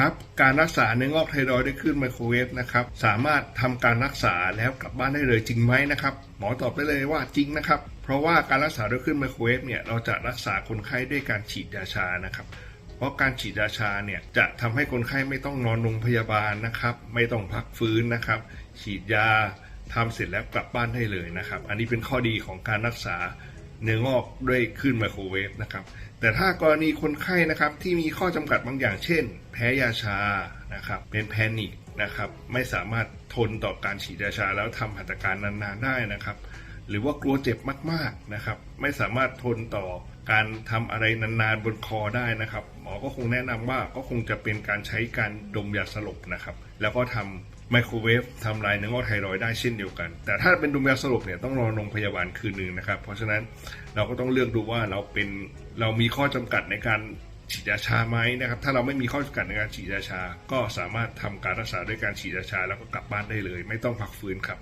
ครับการรักษาเนื้องอกไทรอยด์ด้วยคลื่นไมโครเวฟนะครับสามารถทำการรักษาแล้วกลับบ้านได้เลยจริงไหมนะครับหมอตอบได้เลยว่าจริงนะครับ เพราะว่าการรักษาด้วยคลื่นไมโครเวฟเนี่ยเราจะรักษาคนไข้ด้วยการฉีดยาชานะครับเพราะการฉีดยาชาเนี่ยจะทำให้คนไข้ไม่ต้องนอนโรงพยาบาลนะครับ ไม่ต้องพักฟื้นนะครับ ฉีดยาทำเสร็จแล้วกลับบ้านได้เลยนะครับ อันนี้เป็นข้อดีของการรักษา เนื้องอกด้วยคลื่นไมโครเวฟนะครับ แต่ถ้ากรณีคนไข้นะครับที่มีข้อจำกัดบางอย่างเช่น แพ้ยาชานะครับเป็นแพนิคนะครับไม่สามารถทนต่อการฉีดยาชาแล้วทำหัตถการนานๆได้นะครับ หรือว่ากลัวเจ็บมากๆนะครับ ไม่สามารถทนต่อการทำอะไรนานๆบนคอได้นะครับ หมอก็คงแนะนำว่าก็คงจะเป็นการใช้การดมยาสลบนะครับ แล้วก็ทำไมโครเวฟทำลายเนื้องอกไทรอยด์ได้เช่นเดียวกัน แต่ถ้าเป็นดมยาสลบเนี่ยต้องรอโรงพยาบาลคืนหนึ่งนะครับ เพราะฉะนั้นเราก็ต้องเลือกดูว่าเราเป็นเรามีข้อจำกัดในการฉีดยาชาไหมนะครับ ถ้าเราไม่มีข้อจำกัดในการฉีดยาชา ก็สามารถทำการรักษาด้วยการฉีดยาชา แล้วก็กลับบ้านได้เลย ไม่ต้องพักฟื้นครับ